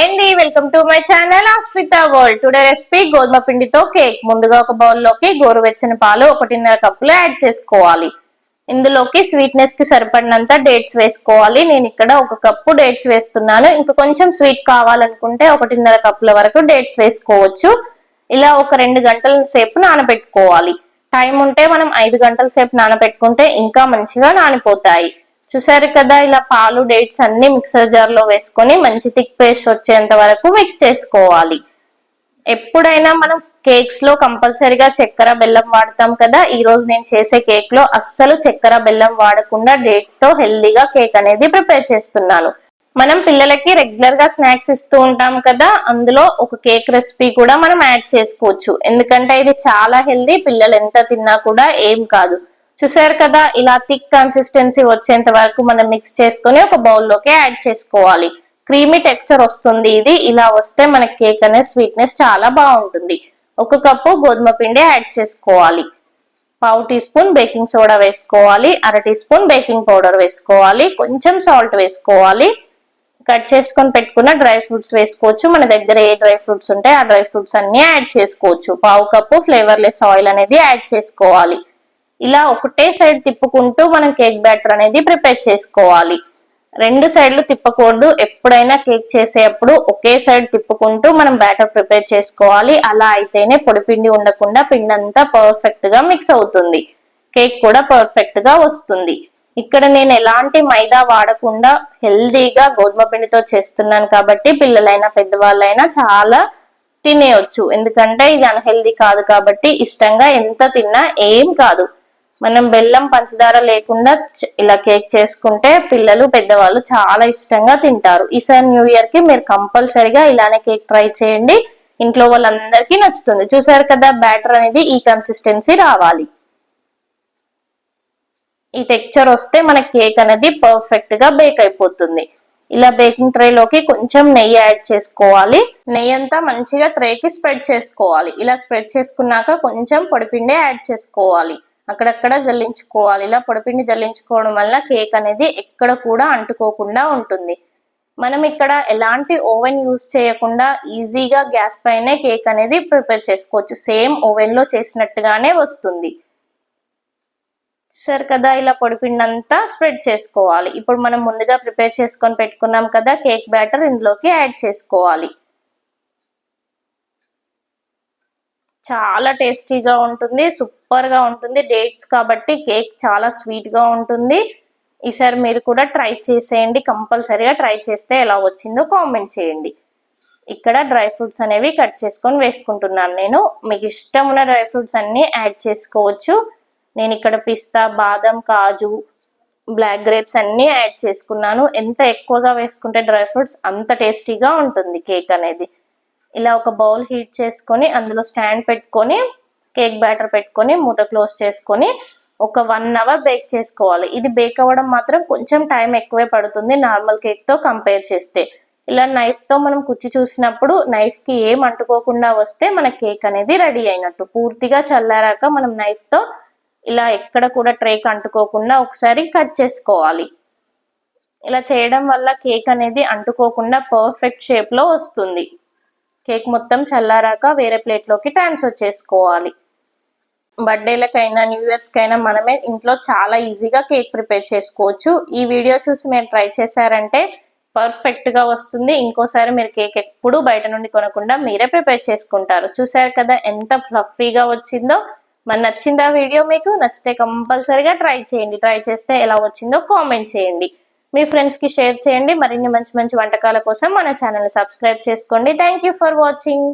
Hi అండి welcome to my channel Astrita world. Today recipe గోధుమ పిండితో కేక్. ముందుగా ఒక బౌల్లోకి గోరువెచ్చని పాలు ఒకటిన్నర కప్పులు యాడ్ చేసుకోవాలి. ఇందులోకి స్వీట్నెస్కి సరిపడినంత డేట్స్ వేసుకోవాలి. నేను ఇక్కడ ఒక కప్పు డేట్స్ వేస్తున్నాను. ఇంకా కొంచెం స్వీట్ కావాలనుకుంటే ఒకటిన్నర కప్పుల వరకు డేట్స్ వేసుకోవచ్చు. ఇలా ఒక రెండు గంటల సేపు నానబెట్టుకోవాలి. టైం ఉంటే మనం ఐదు గంటల సేపు నానబెట్టుకుంటే ఇంకా మంచిగా నానిపోతాయి. చూసారు కదా ఇలా పాలు డేట్స్ అన్ని మిక్సర్ జార్లో వేసుకొని మంచి థిక్ పేస్ట్ వచ్చేంత వరకు మిక్స్ చేసుకోవాలి. ఎప్పుడైనా మనం కేక్స్లో కంపల్సరీగా చక్కెర బెల్లం వాడతాం కదా ఈ రోజు నేను చేసే కేక్లో అస్సలు చక్కెర బెల్లం వాడకుండా డేట్స్తో హెల్దీగా కేక్ అనేది ప్రిపేర్ చేస్తున్నాను. మనం పిల్లలకి రెగ్యులర్గా స్నాక్స్ ఇస్తూ ఉంటాం కదా అందులో ఒక కేక్ రెసిపీ కూడా మనం యాడ్ చేసుకోవచ్చు. ఎందుకంటే ఇది చాలా హెల్దీ పిల్లలు ఎంత తిన్నా కూడా ఏం కాదు. చూసారు కదా ఇలా థిక్ కన్సిస్టెన్సీ వచ్చేంత వరకు మనం మిక్స్ చేసుకొని ఒక బౌల్లోకి యాడ్ చేసుకోవాలి. క్రీమీ టెక్స్చర్ వస్తుంది ఇది ఇలా వస్తే మన కేక్ అనే స్వీట్నెస్ చాలా బాగుంటుంది. ఒక కప్పు గోధుమ పిండి యాడ్ చేసుకోవాలి. పావు టీ స్పూన్ బేకింగ్ సోడా వేసుకోవాలి అర టీ స్పూన్ బేకింగ్ పౌడర్ వేసుకోవాలి కొంచెం సాల్ట్ వేసుకోవాలి. కట్ చేసుకొని పెట్టుకున్న డ్రై ఫ్రూట్స్ వేసుకోవచ్చు మన దగ్గర ఏ డ్రై ఫ్రూట్స్ ఉంటే ఆ డ్రై ఫ్రూట్స్ అన్ని యాడ్ చేసుకోవచ్చు. పావు కప్పు ఫ్లేవర్లెస్ ఆయిల్ అనేది యాడ్ చేసుకోవాలి. ఇలా ఒకటే సైడ్ తిప్పుకుంటూ మనం కేక్ బ్యాటర్ అనేది ప్రిపేర్ చేసుకోవాలి. రెండు సైడ్లు తిప్పకూడదు. ఎప్పుడైనా కేక్ చేసేటప్పుడు ఒకే సైడ్ తిప్పుకుంటూ మనం బ్యాటర్ ప్రిపేర్ చేసుకోవాలి. అలా అయితేనే పొడిపిండి ఉండకుండా పిండి అంతా పర్ఫెక్ట్గా మిక్స్ అవుతుంది. కేక్ కూడా పర్ఫెక్ట్గా వస్తుంది. ఇక్కడ నేను ఎలాంటి మైదా వాడకుండా హెల్దీగా గోధుమ పిండితో చేస్తున్నాను కాబట్టి పిల్లలైనా పెద్దవాళ్ళైనా చాలా తినేయొచ్చు. ఎందుకంటే ఇది అన్హెల్దీ కాదు కాబట్టి ఇష్టంగా ఎంత తిన్నా ఏం కాదు. మనం బెల్లం పంచదార లేకుండా ఇలా కేక్ చేసుకుంటే పిల్లలు పెద్దవాళ్ళు చాలా ఇష్టంగా తింటారు. ఈసారి న్యూ ఇయర్కి మీరు కంపల్సరిగా ఇలానే కేక్ ట్రై చేయండి. ఇంట్లో వాళ్ళందరికీ నచ్చుతుంది. చూసారు కదా బ్యాటర్ అనేది ఈ కన్సిస్టెన్సీ రావాలి. ఈ టెక్చర్ వస్తే మన కేక్ అనేది పర్ఫెక్ట్గా బేక్ అయిపోతుంది. ఇలా బేకింగ్ ట్రే లోకి కొంచెం నెయ్యి యాడ్ చేసుకోవాలి. నెయ్యి అంతా మంచిగా ట్రేకి స్ప్రెడ్ చేసుకోవాలి. ఇలా స్ప్రెడ్ చేసుకున్నాక కొంచెం పొడిపిండి యాడ్ చేసుకోవాలి. అక్కడక్కడ జల్లించుకోవాలి. ఇలా పొడిపిండి జల్లించుకోవడం వల్ల కేక్ అనేది ఎక్కడ కూడా అంటుకోకుండా ఉంటుంది. మనం ఇక్కడ ఎలాంటి ఓవెన్ యూస్ చేయకుండా ఈజీగా గ్యాస్ పైనే కేక్ అనేది ప్రిపేర్ చేసుకోవచ్చు. సేమ్ ఓవెన్లో చేసినట్టుగానే వస్తుంది. సరే కదా ఇలా పొడిపిండి అంతా స్ప్రెడ్ చేసుకోవాలి. ఇప్పుడు మనం ముందుగా ప్రిపేర్ చేసుకొని పెట్టుకున్నాం కదా కేక్ బ్యాటర్ ఇందులోకి యాడ్ చేసుకోవాలి. చాలా టేస్టీగా ఉంటుంది సూపర్గా ఉంటుంది. డేట్స్ కాబట్టి కేక్ చాలా స్వీట్గా ఉంటుంది. ఈసారి మీరు కూడా ట్రై చేసేయండి కంపల్సరీగా ట్రై చేస్తే ఎలా వచ్చిందో కామెంట్ చేయండి. ఇక్కడ డ్రై ఫ్రూట్స్ అనేవి కట్ చేసుకొని వేసుకుంటున్నాను నేను. మీకు ఇష్టం ఉన్న డ్రై ఫ్రూట్స్ అన్నీ యాడ్ చేసుకోవచ్చు. నేను ఇక్కడ పిస్తా బాదం కాజు బ్లాక్ గ్రేప్స్ అన్నీ యాడ్ చేసుకున్నాను. ఎంత ఎక్కువగా వేసుకుంటే డ్రై ఫ్రూట్స్ అంత టేస్టీగా ఉంటుంది కేక్ అనేది. ఇలా ఒక బౌల్ హీట్ చేసుకొని అందులో స్టాండ్ పెట్టుకొని కేక్ బ్యాటర్ పెట్టుకొని మూత క్లోజ్ చేసుకొని ఒక వన్ అవర్ బేక్ చేసుకోవాలి. ఇది బేక్ అవ్వడం మాత్రం కొంచెం టైం ఎక్కువే పడుతుంది నార్మల్ కేక్తో కంపేర్ చేస్తే. ఇలా నైఫ్తో మనం కుచ్చి చూసినప్పుడు నైఫ్కి ఏం అంటుకోకుండా వస్తే మన కేక్ అనేది రెడీ అయినట్టు. పూర్తిగా చల్లారాక మనం నైఫ్తో ఇలా ఎక్కడ కూడా ట్రేక్ అంటుకోకుండా ఒకసారి కట్ చేసుకోవాలి. ఇలా చేయడం వల్ల కేక్ అనేది అంటుకోకుండా పర్ఫెక్ట్ షేప్లో వస్తుంది. కేక్ మొత్తం చల్లారాక వేరే ప్లేట్లోకి ట్రాన్స్ఫర్ చేసుకోవాలి. బర్త్డేలకైనా న్యూ ఇయర్స్కైనా మనమే ఇంట్లో చాలా ఈజీగా కేక్ ప్రిపేర్ చేసుకోవచ్చు. ఈ వీడియో చూసి మీరు ట్రై చేశారంటే పర్ఫెక్ట్గా వస్తుంది. ఇంకోసారి మీరు కేక్ ఎప్పుడు బయట నుండి కొనకుండా మీరే ప్రిపేర్ చేసుకుంటారు. చూసారు కదా ఎంత ఫ్లఫీగా వచ్చిందో? మరి నచ్చిందా వీడియో మీకు? నచ్చితే కంపల్సరీగా ట్రై చేయండి. ట్రై చేస్తే ఎలా వచ్చిందో కామెంట్ చేయండి. మీ ఫ్రెండ్స్కి షేర్ చేయండి. మరిన్ని మంచి మంచి వంటకాల కోసం మన ఛానల్ సబ్స్క్రైబ్ చేసుకోండి. Thank you for watching